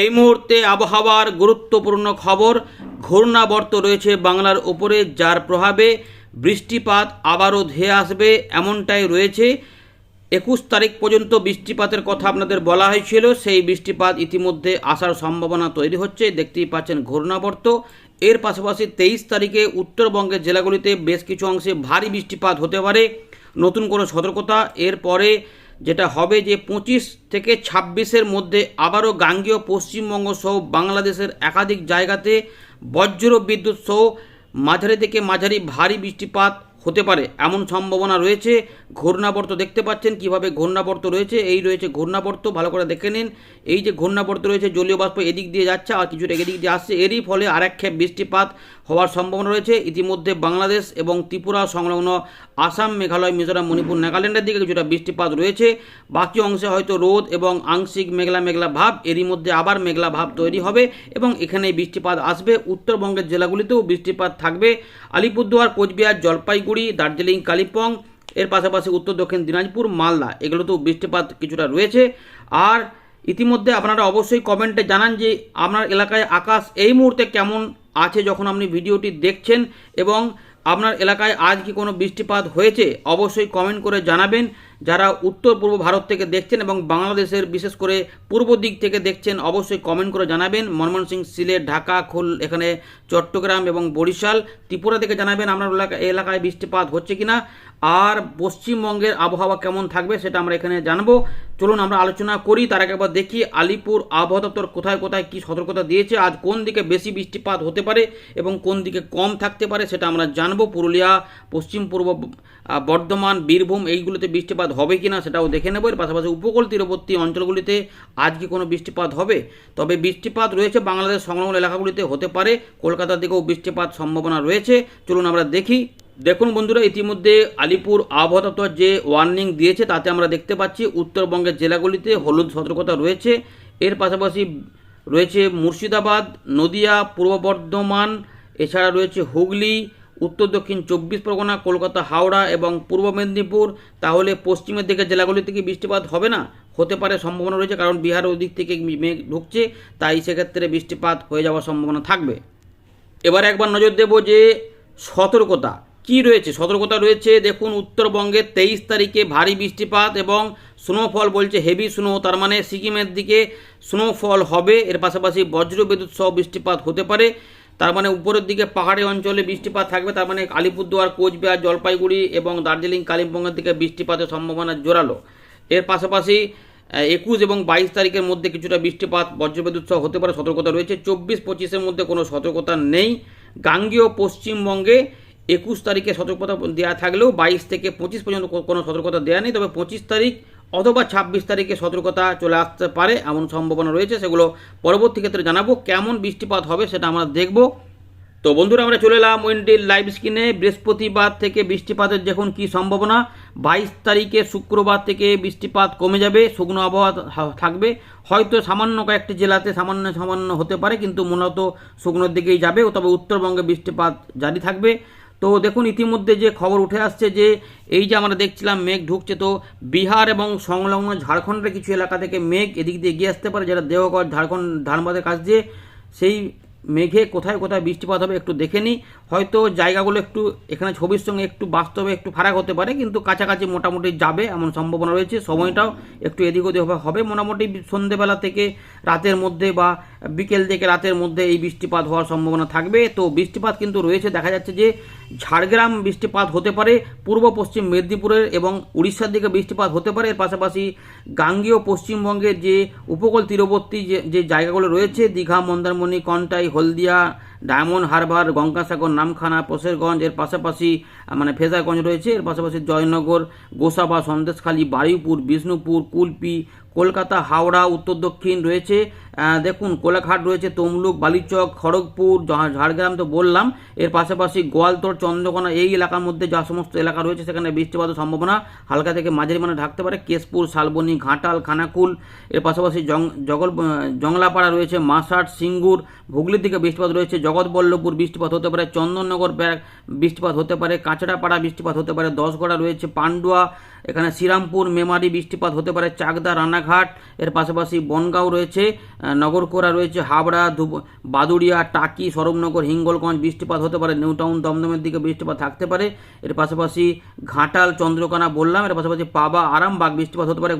এই মুহূর্তে আবহাওয়ার গুরুত্বপূর্ণ খবর, ঘূর্ণাবর্ত রয়েছে বাংলার উপরে, যার প্রভাবে বৃষ্টিপাত আবারও ধেয়ে আসবে, এমনটাই রয়েছে। একুশ তারিখ পর্যন্ত বৃষ্টিপাতের কথা আপনাদের বলা হয়েছিল, সেই বৃষ্টিপাত ইতিমধ্যে আসার সম্ভাবনা তৈরি হচ্ছে। দেখতেই পাচ্ছেন ঘূর্ণাবর্ত। এর পাশাপাশি তেইশ তারিখে উত্তরবঙ্গের জেলাগুলিতে বেশ কিছু অংশে ভারী বৃষ্টিপাত হতে পারে। নতুন কোনো সতর্কতা। এরপরে যেটা হবে যে পঁচিশ থেকে ছাব্বিশের মধ্যে আবারও গাঙ্গীয় পশ্চিমবঙ্গ সহ বাংলাদেশের একাধিক জায়গাতে বজ্র বিদ্যুৎ সহ মাঝারি থেকে মাঝারি ভারী বৃষ্টিপাত হতে পারে। এমন সম্ভাবনা রয়েছে। ঘূর্ণাবর্ত দেখতে পাচ্ছেন কীভাবে ঘূর্ণাবর্ত রয়েছে। এই রয়েছে ঘূর্ণাবর্ত, ভালো করে দেখে নিন। এই যে ঘূর্ণাবর্ত রয়েছে, জলীয় বাষ্প এদিক দিয়ে যাচ্ছে আর কিছুটা এদিক দিয়ে আসছে। এরই ফলে আরেক ক্ষেপ বৃষ্টিপাত হওয়ার সম্ভাবনা রয়েছে। ইতিমধ্যে বাংলাদেশ এবং ত্রিপুরা সংলগ্ন আসাম, মেঘালয়, মিজোরাম, মণিপুর, নাগাল্যান্ডের দিকে কিছুটা বৃষ্টিপাত রয়েছে। বাকি অংশে হয়তো রোদ এবং আংশিক মেঘলা মেঘলা ভাব, এরই মধ্যে আবার মেঘলা ভাব তৈরি হবে এবং এখানে বৃষ্টিপাত আসবে। উত্তরবঙ্গের জেলাগুলিতেও বৃষ্টিপাত থাকবে। আলিপুরদুয়ার, কোচবিহার, জলপাইগুড়ি দার্জিলিং, কালিম্পং, এর পাশাপাশি উত্তর, দক্ষিণ দিনাজপুর, মালদা। এগুলোতেও বৃষ্টিপাত কিছুটা রয়েছে। আর ইতিমধ্যে আপনারা অবশ্যই কমেন্টে জানান যে আপনার এলাকায় আকাশ এই মুহূর্তে কেমন আছে যখন আপনি ভিডিওটি দেখছেন এবং আপনার এলাকায় আজ কি কোনো বৃষ্টিপাত হয়েছে? অবশ্যই কমেন্ট করে জানাবেন। যারা উত্তর পূর্ব ভারত থেকে দেখছেন এবং বাংলাদেশের বিশেষ করে পূর্ব দিক থেকে দেখছেন, অবশ্যই কমেন্ট করে জানাবেন। ময়মনসিংহ সিলেট, ঢাকা, খুল, এখানে চট্টগ্রাম এবং বরিশাল। ত্রিপুরা থেকে জানাবেন আপনার এলাকা এলাকায় বৃষ্টিপাত হচ্ছে কিনা। আর পশ্চিমবঙ্গের আবহাওয়া কেমন থাকবে সেটা আমরা এখানে জানব। চলুন আমরা আলোচনা করি। তার আগে একবার দেখি আলিপুর আবহাওয়া দপ্তর কোথায় কোথায় কী সতর্কতা দিয়েছে। আজ কোন দিকে বেশি বৃষ্টিপাত হতে পারে এবং কোন দিকে কম থাকতে পারে সেটা আমরা জানব। পুরুলিয়া, পশ্চিম পূর্ব বর্ধমান, বীরভূম, এইগুলোতে বৃষ্টিপাত হবে কিনা সেটাও দেখে নেব। এর পাশাপাশি উপকূল তীরবর্তী অঞ্চলগুলিতে আজ কি কোনো বৃষ্টিপাত হবে? তবে বৃষ্টিপাত রয়েছে, বাংলাদেশ সংলগ্ন এলাকাগুলিতে হতে পারে। কলকাতার দিকেও বৃষ্টিপাত সম্ভাবনা রয়েছে। চলুন আমরা দেখি। দেখুন বন্ধুরা, ইতিমধ্যে আলিপুর আবহাওয়া দপ্তর যে ওয়ার্নিং দিয়েছে, তাতে আমরা দেখতে পাচ্ছি উত্তরবঙ্গের জেলাগুলিতে হলুদ সতর্কতা রয়েছে। এর পাশাপাশি রয়েছে মুর্শিদাবাদ, নদিয়া, পূর্ব বর্ধমান, এছাড়া রয়েছে হুগলি উত্তর, দক্ষিণ চব্বিশ পরগনা, কলকাতা, হাওড়া এবং পূর্ব মেদিনীপুর, তাহলে পশ্চিমের দিকে জেলাগুলিতে কি বৃষ্টিপাত হবে না? হতে পারে সম্ভাবনা রয়েছে, কারণ বিহার ওদিক থেকে মেঘ ঢুকছে, তাই সেক্ষেত্রে বৃষ্টিপাত হয়ে যাওয়ার সম্ভাবনা থাকবে। এবার একবার নজর দেব যে সতর্কতা কি রয়েছে? সতর্কতা রয়েছে, দেখুন, উত্তরবঙ্গে তেইশ তারিখে ভারী বৃষ্টিপাত এবং স্নোফল বলছে হেভি স্নো তার মানে সিকিমের দিকে স্নোফল হবে। এর পাশাপাশি বজ্র বিদ্যুৎ সহ বৃষ্টিপাত হতে পারে। তার মানে উপরের দিকে পাহাড়ি অঞ্চলে বৃষ্টিপাত থাকবে, তার মানে আলিপুরদুয়ার, কোচবিহার, জলপাইগুড়ি এবং দার্জিলিং, কালিম্পংয়ের দিকে বৃষ্টিপাতের সম্ভাবনা জোরালো। এর পাশাপাশি একুশ এবং বাইশ তারিখের মধ্যে কিছুটা বৃষ্টিপাত, বজ্রবিদ্যুৎ সহ হতে পারে, সতর্কতা রয়েছে। চব্বিশ পঁচিশের মধ্যে কোনো সতর্কতা নেই। গাঙ্গীয় পশ্চিমবঙ্গে একুশ তারিখে সতর্কতা দেওয়া থাকলেও বাইশ থেকে পঁচিশ পর্যন্ত কোনো সতর্কতা দেওয়া নেই। তবে পঁচিশ তারিখ অথবা ছাব্বিশ তারিখে সতর্কতা চলে আসতে পারে, এমন সম্ভাবনা রয়েছে, সেগুলো পরবর্তী ক্ষেত্রে জানাব। কেমন বৃষ্টিপাত হবে সেটা আমরা দেখব। তো বন্ধুরা, আমরা চলে এলাম উইন্ডির লাইভ স্ক্রিনে। বৃহস্পতিবার থেকে বৃষ্টিপাতের দেখুন কি সম্ভাবনা, বাইশ তারিখে শুক্রবার থেকে বৃষ্টিপাত কমে যাবে, শুকনো আবহাওয়া থাকবে। হয়তো সামান্য কয়েকটি জেলাতে সামান্য সামান্য হতে পারে, কিন্তু মূলত শুকনোর দিকেই যাবে, তবে উত্তরবঙ্গে বৃষ্টিপাত জারি থাকবে। তো দেখুন, ইতিমধ্যে যে খবর উঠে আসছে যে এই যে আমরা দেখছিলাম মেঘ ঢুকছে, তো বিহার এবং সংলগ্ন ঝাড়খণ্ডের কিছু এলাকা থেকে মেঘ এদিক দিয়ে এগিয়ে আসতে পারে, যেটা দেওঘর, ঝাড়খণ্ড, ধানবাদের কাছ দিয়ে। সেই মেঘে কোথায় কোথায় বৃষ্টিপাত হবে একটু দেখে নিই। হয়তো জায়গাগুলো একটু, এখানে ছবির সঙ্গে একটু বাস্তবে একটু ফারাক হতে পারে, কিন্তু কাছাকাছি মোটামুটি যাবে এমন সম্ভাবনা রয়েছে। সময়টাও একটু এদিক ওদিক হবে- মোটামুটি সন্ধেবেলা থেকে রাতের মধ্যে বা বিকেল থেকে রাতের মধ্যে এই বৃষ্টিপাত হওয়ার সম্ভাবনা থাকবে। তো বৃষ্টিপাত কিন্তু রয়েছে, দেখা যাচ্ছে যে ঝাড়গ্রাম বৃষ্টিপাত হতে পারে, পূর্ব পশ্চিম মেদিনীপুরের এবং উড়িষ্যার দিকে বৃষ্টিপাত হতে পারে। এর পাশাপাশি গাঙ্গীয় পশ্চিমবঙ্গের যে উপকূল তীরবর্তী যে জায়গাগুলো রয়েছে, দীঘা, মন্দারমণি, কন্টাই হলদিয়া, ডায়মন্ড হারবার, গঙ্গাসাগর, নামখানা, পশেরগঞ্জ, এর পাশাপাশি মানে ফেজারগঞ্জ রয়েছে। এর পাশাপাশি জয়নগর, গোসাবা, সন্দেশখালী, বারুইপুর, বিষ্ণুপুর, কুলপি কলকাতা, হাওড়া, উত্তর দক্ষিণ রয়েছে। দেখুন, কোলাঘাট রয়েছে, তমলুক, বালিচক, খড়গপুর ঝাড়গ্রাম তো বললাম। এর পাশাপাশি গোয়ালতোড় চন্দ্রকোনা, এই এলাকার মধ্যে যা সমস্ত এলাকা রয়েছে, সেখানে বৃষ্টিপাতের সম্ভাবনা হালকা থেকে মাঝারি মানে ঢাকতে পারে। কেশপুর, শালবনী, ঘাটাল, খানাকুল, এর পাশাপাশি জগল জংলাপাড়া রয়েছে মাসাট সিঙ্গুর, হুগলির দিকে বৃষ্টিপাত রয়েছে জগৎ জগৎবল্লভপুর বৃষ্টিপাত হতে পারে, চন্দননগর ব্যাগ বৃষ্টিপাত হতে পারে, কাঁচড়াপাড়া বৃষ্টিপাত হতে পারে, দশগড়া রয়েছে, পান্ডুয়া, এখানে শ্রীরামপুর, মেমারি বৃষ্টিপাত হতে পারে, চাকদা রানাঘাট এর পাশাপাশি বনগাঁও রয়েছে নগরকোড়া রয়েছে, হাবড়া বাদুড়িয়া, টাকি সরবনগর হিঙ্গলগঞ্জ, বৃষ্টিপাত হতে পারে নিউ টাউন দমদমের দিকে বৃষ্টিপাত থাকতে পারে, এর পাশাপাশি ঘাটাল, চন্দ্রকোনা বললাম, এর পাশাপাশি পাবা, আরামবাগ বৃষ্টিপাত হতে পারে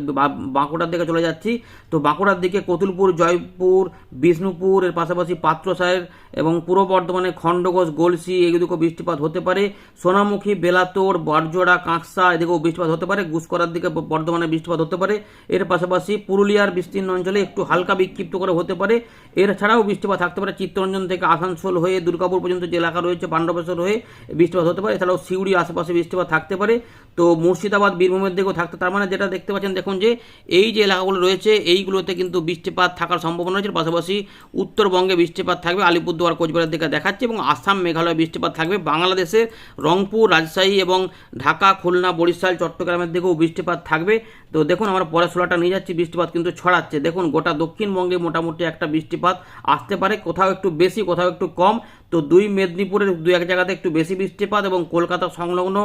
বাঁকুড়ার দিকে চলে যাচ্ছি, তো বাঁকুড়ার দিকে কতুলপুর, জয়পুর, বিষ্ণুপুর, এর পাশাপাশি পাত্রসাহের এবং পূর্ব বর্ধমানে খণ্ডঘোষ, গলসি এদিকেও বৃষ্টিপাত হতে পারে, সোনামুখী, বেলাতোর, বরজোড়া, কাঁকসা, এদিকেও বৃষ্টিপাত হতে পারে, গুসকরার দিকে বর্ধমানে বৃষ্টিপাত হতে পারে, এর পাশাপাশি পুরুলিয়ার বিস্তীর্ণ অঞ্চলে একটু হালকা বিক্ষিপ্ত করে হতে পারে। এর ছাড়াও বৃষ্টিপাত থাকতে পারে চিত্তরঞ্জন থেকে আসানসোল হয়ে দুর্গাপুর পর্যন্ত যে এলাকা রয়েছে, পাণ্ডবেশ্বর হয়ে বৃষ্টিপাত হতে পারে। এছাড়াও সিউড়ি আশেপাশে বৃষ্টিপাত থাকতে পারে। তো মুর্শিদাবাদ, বীরভূমের দিকেও থাকতে, তার মানে যেটা দেখতে পাচ্ছেন, দেখুন যে এই যে এলাকাগুলো রয়েছে, এইগুলোতে কিন্তু বৃষ্টিপাত থাকার সম্ভাবনা রয়েছে। পাশাপাশি উত্তরবঙ্গে বৃষ্টিপাত থাকবে, আলিপুরদুয়ার, কোচবিহারের দিকে দেখাচ্ছে এবং আসাম, মেঘালয় বৃষ্টিপাত থাকবে। বাংলাদেশের রংপুর, রাজশাহী এবং ঢাকা, খুলনা, বরিশাল, চট্টগ্রামের দিকেও বৃষ্টিপাত থাকবে। তো দেখুন, আমরা পরে ষোলোটা নিয়ে যাচ্ছি, বৃষ্টিপাত কিন্তু ছড়াচ্ছে। দেখুন, গোটা দক্ষিণবঙ্গে মোটামুটি একটা বৃষ্টিপাত আসতে পারে, কোথাও একটু বেশি, কোথাও একটু কম। তো দুই মেদিনীপুরের দু এক জায়গাতে একটু বেশি বৃষ্টিপাত এবং কলকাতা সংলগ্ন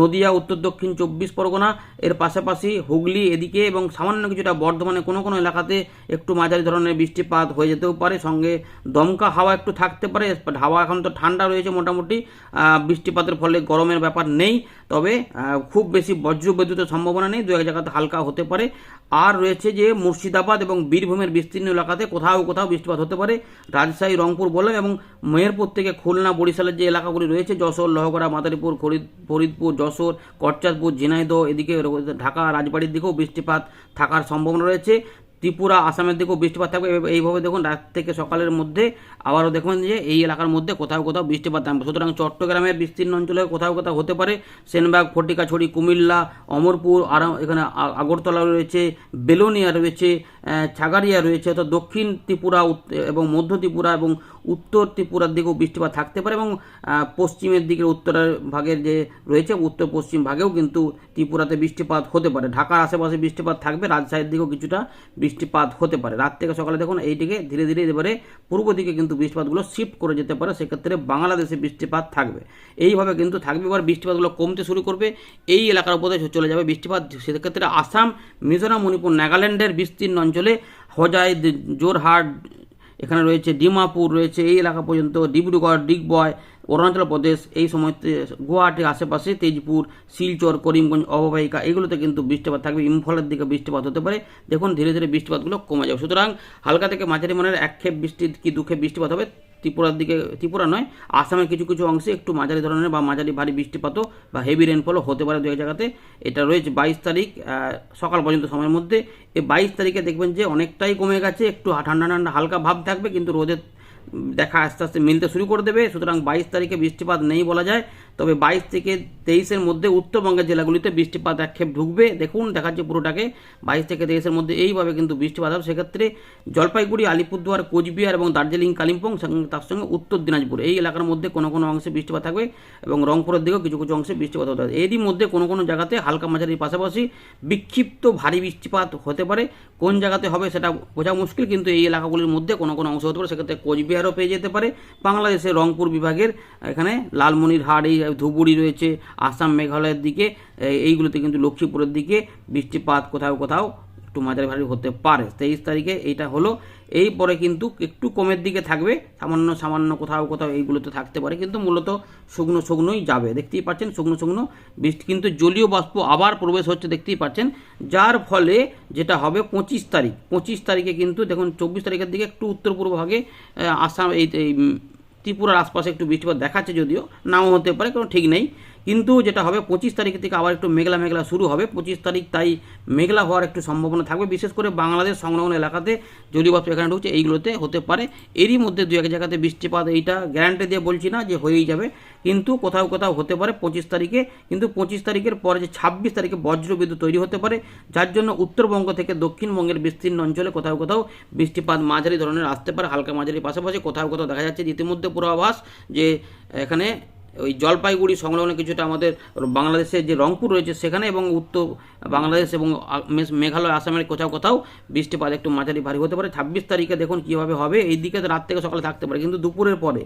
নদিয়া, উত্তর দক্ষিণ চব্বিশ পরগনা, এর পাশাপাশি হুগলি এদিকে এবং সামান্য কিছুটা বর্ধমানে কোনো কোনো এলাকাতে একটু মাঝারি ধরনের বৃষ্টিপাত হয়ে যেতেও পারে। সঙ্গে দমকা হাওয়া একটু থাকতে পারে হাওয়া এখন তো ঠান্ডা রয়েছে মোটামুটি। বৃষ্টিপাতের ফলে গরমের ব্যাপার নেই, তবে খুব বেশি বজ্র বিদ্যুতের সম্ভাবনা নেই। দু এক জায়গাতে হালকা হতে পারে। আর রয়েছে যে মুর্শিদাবাদ এবং বীরভূমের বিস্তীর্ণ এলাকাতে কোথাও কোথাও বৃষ্টিপাত হতে পারে। রাজশাহী, রংপুর বললাম এবং মেহেরপুর থেকে খুলনা, বরিশালের যে এলাকাগুলি রয়েছে, যশোর, লহগড়া, মাদারীপুর ফরিদ ফরিদপুর, যশোর কটচাঁদপুর ঝিনাইদহ এদিকে ঢাকা রাজবাড়ির দিকেও বৃষ্টিপাত থাকার সম্ভাবনা রয়েছে। ত্রিপুরা, আসামের দিকেও বৃষ্টিপাত থাকবে। এইভাবে দেখুন, রাত থেকে সকালের মধ্যে আবারও দেখুন যে এই এলাকার মধ্যে কোথাও কোথাও বৃষ্টিপাত থাকবে। সুতরাং চট্টগ্রামের বিস্তীর্ণ অঞ্চলে কোথাও কোথাও হতে পারে। সেনবাগ, ফটিকাছড়ি, কুমিল্লা, অমরপুর আর এখানে আগরতলা রয়েছে, বেলোনিয়া রয়েছে ছাগারিয়া রয়েছে, অর্থাৎ দক্ষিণ ত্রিপুরা এবং মধ্য ত্রিপুরা এবং উত্তর ত্রিপুরার দিকেও বৃষ্টিপাত থাকতে পারে এবং পশ্চিমের দিকে উত্তরের ভাগের যে রয়েছে, উত্তর পশ্চিম ভাগেও কিন্তু ত্রিপুরাতে বৃষ্টিপাত হতে পারে। ঢাকার আশেপাশে বৃষ্টিপাত থাকবে, রাজশাহীর দিকেও কিছুটা বৃষ্টিপাত হতে পারে। রাত থেকে সকালে দেখুন এইদিকে ধীরে ধীরে এবারে পূর্ব দিকে কিন্তু বৃষ্টিপাতগুলো শিফট করে যেতে পারে, সেক্ষেত্রে বাংলাদেশে বৃষ্টিপাত থাকবে। এইভাবে কিন্তু থাকবে, এবার বৃষ্টিপাতগুলো কমতে শুরু করবে, এই এলাকার উপরে চলে যাবে বৃষ্টিপাত, সেক্ষেত্রে আসাম, মিজোরাম, মণিপুর, নাগাল্যান্ডের বিস্তীর্ণ অঞ্চলে হজাই, দি- জোরহাট এখানে রয়েছে ডিমাপুর, রয়েছে এই এলাকা পর্যন্ত, ডিব্রুগড়, ডিগবয়, অরুণাচল প্রদেশ, এই সময়তে গুয়াহাটির আশেপাশে তেজপুর, শিলচর, করিমগঞ্জ, অববাহিকা, এগুলোতে কিন্তু বৃষ্টিপাত থাকবে। ইম্ফলের দিকে বৃষ্টিপাত হতে পারে। দেখুন, ধীরে ধীরে বৃষ্টিপাতগুলো কমে যাবে। সুতরাং হালকা থেকে মাঝারি মানের এক ক্ষেপ বৃষ্টি কি দুখে বৃষ্টিপাত হবে ত্রিপুরার দিকে, ত্রিপুরা নয় আসামের কিছু কিছু অংশে একটু মাঝারি ধরনের বা মাঝারি ভারী বৃষ্টিপাতও বা হেভি রেনফলও হতে পারে দু এক জায়গাতে। এটা রয়েছে বাইশ তারিখ সকাল পর্যন্ত সময়ের মধ্যে। এই বাইশ তারিখে দেখবেন যে অনেকটাই কমে গেছে, একটু ঠান্ডা ঠান্ডা হালকা ভাব থাকবে, কিন্তু রোদের দেখা আস্তে আস্তে মিলতে শুরু করে দেবে। সুতরাং বাইশ তারিখে বৃষ্টিপাত নেই বলা যায়। তবে বাইশ থেকে তেইশের মধ্যে উত্তরবঙ্গের জেলাগুলিতে বৃষ্টিপাত একক্ষেপ ঢুকবে। দেখুন, দেখাচ্ছে পুরোটাকে। বাইশ থেকে তেইশের মধ্যে এইভাবে কিন্তু বৃষ্টিপাত হবে। সেক্ষেত্রে জলপাইগুড়ি, আলিপুরদুয়ার, কোচবিহার এবং দার্জিলিং, কালিম্পং তার সঙ্গে উত্তর দিনাজপুর। এই এলাকার মধ্যে কোনো কোনো অংশে বৃষ্টিপাত থাকবে এবং রংপুরের দিকেও কিছু কিছু অংশে বৃষ্টিপাত হতে পারে। এরই মধ্যে কোনো কোনো জায়গাতে হালকা মাঝারির পাশাপাশি বিক্ষিপ্ত ভারী বৃষ্টিপাত হতে পারে। কোন জায়গাতে হবে সেটা বোঝা মুশকিল, কিন্তু এই এলাকাগুলির মধ্যে কোনো কোনো অংশ হতে পারে। সেক্ষেত্রে কোচবিহারও পেয়ে যেতে পারে। বাংলাদেশের রংপুর বিভাগের এখানে লালমনিরহাট, এই ধুবুরি রয়েছে, আসাম মেঘালয়ের দিকে এইগুলোতে কিন্তু লক্ষ্মীপুরের দিকে বৃষ্টিপাত কোথাও কোথাও একটু মাঝারি ভারী হতে পারে। তেইশ তারিখে এইটা হলো। এই পরে কিন্তু একটু কমের দিকে থাকবে, সামান্য সামান্য কোথাও কোথাও এইগুলোতে থাকতে পারে, কিন্তু মূলত শুকনো শুকনোই যাবে। দেখতেই পাচ্ছেন শুকনো শুকনো বৃষ্টি কিন্তু জলীয় বাষ্প আবার প্রবেশ হচ্ছে, দেখতেই পাচ্ছেন। যার ফলে যেটা হবে পঁচিশ তারিখ, পঁচিশ তারিখে কিন্তু দেখুন চব্বিশ তারিখের দিকে একটু উত্তর পূর্ব ভাগে আসাম এই ত্রিপুরার আশপাশে একটু বৃষ্টিপাত দেখাচ্ছে যদিও নাও হতে পারে কোনো ঠিক নেই। কিন্তু যেটা হবে, পঁচিশ তারিখ থেকে আবার একটু মেঘলা মেঘলা শুরু হবে। পঁচিশ তারিখ তাই মেঘলা হওয়ার একটু সম্ভাবনা থাকবে। বিশেষ করে বাংলাদেশ সংলগ্ন এলাকাতে জলীয় এখানে ঢুকছে, এইগুলোতে হতে পারে। এরই মধ্যে দু এক জায়গাতে বৃষ্টিপাত, এইটা গ্যারান্টি দিয়ে বলছি না যে হয়েই যাবে। কিন্তু কোথাও কোথাও হতে পারে পঁচিশ তারিখে। কিন্তু পঁচিশ তারিখের পরে যে ছাব্বিশ তারিখে বজ্রবিদ্যুৎ তৈরি হতে পারে। যার জন্য উত্তরবঙ্গ থেকে দক্ষিণবঙ্গের বিস্তীর্ণ অঞ্চলে কোথাও কোথাও বৃষ্টিপাত মাঝারি ধরনের আসতে পারে। হালকা মাঝারি পাশাপাশি কোথাও কোথাও দেখা যাচ্ছে ইতিমধ্যে পূর্বাভাস যে এখানে ওই জলপাইগুড়ি সংলগ্ন কিছুটা আমাদের বাংলাদেশের যে রংপুর রয়েছে সেখানে এবং উত্তর বাংলাদেশ এবং মেঘালয়, আসামের কোথাও কোথাও বৃষ্টিপাত একটু মাঝারি ভারী হতে পারে। ছাব্বিশ তারিখে দেখুন কীভাবে হবে। এই দিকে রাত থেকে সকালে থাকতে পারে, কিন্তু দুপুরের পরে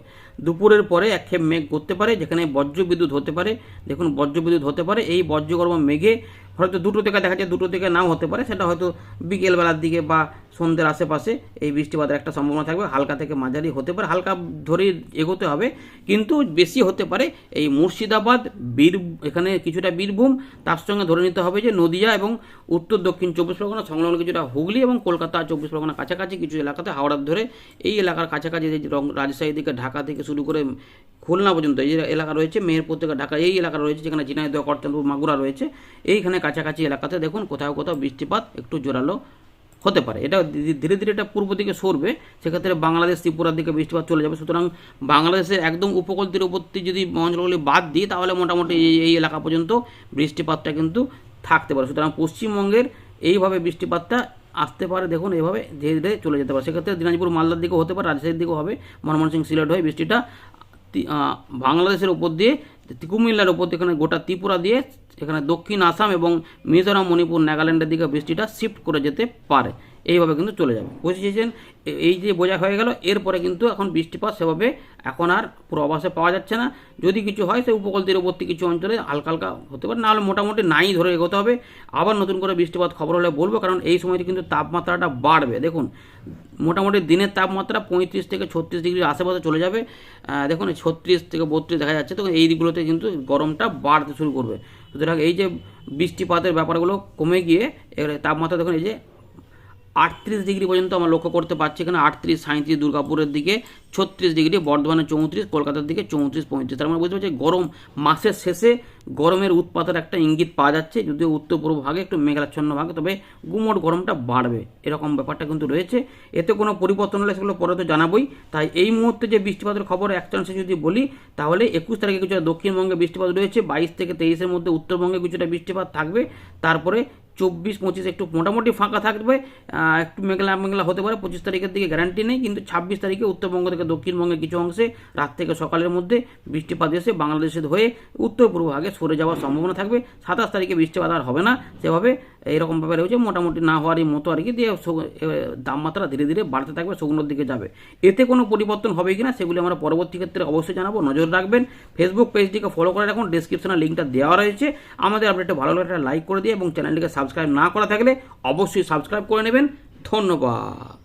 দুপুরের পরে একক্ষেপ মেঘ করতে পারে, যেখানে বজ্রবিদ্যুৎ হতে পারে। দেখুন, বজ্রবিদ্যুৎ হতে পারে। এই বজ্রগর্ভ মেঘে হয়তো দুটো থেকে দেখা যায় দুটো থেকে নাও হতে পারে। সেটা হয়তো বিকেলবেলার দিকে বা সন্ধ্যের আশেপাশে এই বৃষ্টিপাতের একটা সম্ভাবনা থাকবে। হালকা থেকে মাঝারি হতে পারে, হালকা ধরেই এগোতে হবে। কিন্তু বেশি হতে পারে এই মুর্শিদাবাদ, বীর, এখানে কিছুটা বীরভূম, তার সঙ্গে ধরে নিতে হবে যে নদিয়া এবং উত্তর দক্ষিণ চব্বিশ পরগনা, সংলগ্ন কিছুটা হুগলি এবং কলকাতা চব্বিশ পরগনা কাছাকাছি কিছু এলাকাতে হাওড়ার ধরে এই এলাকার কাছাকাছি যে রাজশাহী দিকে ঢাকা থেকে শুরু করে খুলনা পর্যন্ত এই এলাকা রয়েছে, মেহেরপুর থেকে ঢাকা, এই এলাকা রয়েছে যেখানে ঝিনাইদহ করতেলপুর মাগুরা রয়েছে। এইখানে কাছাকাছি এলাকাতে দেখুন কোথাও কোথাও বৃষ্টিপাত একটু জোরালো হতে পারে। এটা ধীরে ধীরে এটা পূর্ব দিকে সরবে, সেক্ষেত্রে বাংলাদেশ ত্রিপুরার দিকে বৃষ্টিপাত চলে যাবে। সুতরাং বাংলাদেশের একদম উপকূল তীরবর্তী যদি অঞ্চলগুলি বাদ দিই, তাহলে মোটামুটি এই এলাকা পর্যন্ত বৃষ্টিপাতটা কিন্তু থাকতে পারে। সুতরাং পশ্চিমবঙ্গের এইভাবে বৃষ্টিপাতটা আসতে পারে, দেখুন, এইভাবে ধীরে ধীরে চলে যেতে পারে। সেক্ষেত্রে দিনাজপুর, মালদার দিকেও হতে পারে, রাজশাহীর দিকেও হবে। ময়মনসিংহ, সিলেট হয়ে বৃষ্টিটা বাংলাদেশের উপর দিয়ে, কুমিল্লার উপর দিয়ে, এখানে গোটা ত্রিপুরা দিয়ে এখানে দক্ষিণ আসাম এবং মিজোরাম মণিপুর নাগাল্যান্ডের দিকে বৃষ্টিটা শিফট করে যেতে পারে। এইভাবে কিন্তু চলে যাবে। বুঝেছেন এই যে বোঝা হয়ে গেল, এরপরে কিন্তু এখন বৃষ্টিপাত সেভাবে এখন আর পুরো আবাসে পাওয়া যাচ্ছে না। যদি কিছু হয়, সে উপকূল তীরবর্তী কিছু অঞ্চলে হালকা হালকা হতে পারে, নাহলে মোটামুটি নাই ধরে এগোতে হবে। আবার নতুন করে বৃষ্টিপাত খবর হলে বলব, কারণ এই সময়টি কিন্তু তাপমাত্রাটা বাড়বে। দেখুন, মোটামুটি দিনের তাপমাত্রা পঁয়ত্রিশ থেকে ছত্রিশ ডিগ্রির আশেপাশে চলে যাবে। দেখুন ছত্রিশ থেকে বত্রিশ দেখা যাচ্ছে। তো এই দিকগুলোতে কিন্তু গরমটা বাড়তে শুরু করবে। সুতরাং এই যে বৃষ্টিপাতের ব্যাপারগুলো কমে গিয়ে, এবারে তাপমাত্রা, দেখুন, এই যে আটত্রিশ ডিগ্রি পর্যন্ত আমরা লক্ষ্য করতে পারছি এখানে আটত্রিশ সাঁত্রিশ দুর্গাপুরের দিকে, ছত্রিশ ডিগ্রি বর্ধমানে চৌত্রিশ, কলকাতার দিকে চৌত্রিশ পঁয়ত্রিশ। তার মানে বুঝতে পারছি গরম মাসের শেষে গরমের উৎপাতের একটা ইঙ্গিত পাওয়া যাচ্ছে, যদিও উত্তর পূর্ব ভাগে একটু মেঘাচ্ছন্ন ভাগে, তবে গুমোট গরমটা বাড়বে। এরকম ব্যাপারটা কিন্তু রয়েছে। এতে কোনো পরিবর্তন হলে সেগুলো পরে তো জানাবোই। তাই এই মুহূর্তে যে বৃষ্টিপাতের খবর, এক চান্সে যদি বলি, তাহলে একুশ তারিখে কিছুটা দক্ষিণবঙ্গে বৃষ্টিপাত রয়েছে, বাইশ থেকে তেইশের মধ্যে উত্তরবঙ্গে কিছুটা বৃষ্টিপাত থাকবে। তারপরে চব্বিশ, পঁচিশ একটু মোটামুটি ফাঁকা থাকবে একটু মেঘলা মেঘলা হতে পারে, পঁচিশ তারিখের দিকে গ্যারান্টি নেই, কিন্তু ছাব্বিশ তারিখে উত্তরবঙ্গ থেকে দক্ষিণবঙ্গের কিছু অংশে, রাত থেকে সকালের মধ্যে বৃষ্টিপাত এসে বাংলাদেশের হয়ে উত্তর পূর্ব ভাগে সরে যাওয়ার সম্ভাবনা থাকবে। সাতাশ তারিখে বৃষ্টিপাত আর হবে না, সেভাবে এইরকম ব্যাপার হয়েছে, মোটামুটি না হওয়ারই মতো আর কি, দিয়ে দামমাত্রা ধীরে ধীরে বাড়তে থাকবে, শুকনোর দিকে যাবে। এতে কোনো পরিবর্তন হবে কি না সেগুলি আমরা পরবর্তী ক্ষেত্রে অবশ্যই জানাব। নজর রাখবেন ফেসবুক পেজটিকে ফলো করে রাখুন ডিসক্রিপশনে লিঙ্কটা দেওয়া রয়েছে। আমাদের আপডেটটা ভালো একটা লাইক করে দিয়ে এবং চ্যানেলটিকে সাবস্ক্রাইব না করা থাকলে অবশ্যই সাবস্ক্রাইব করে নেবেন। ধন্যবাদ।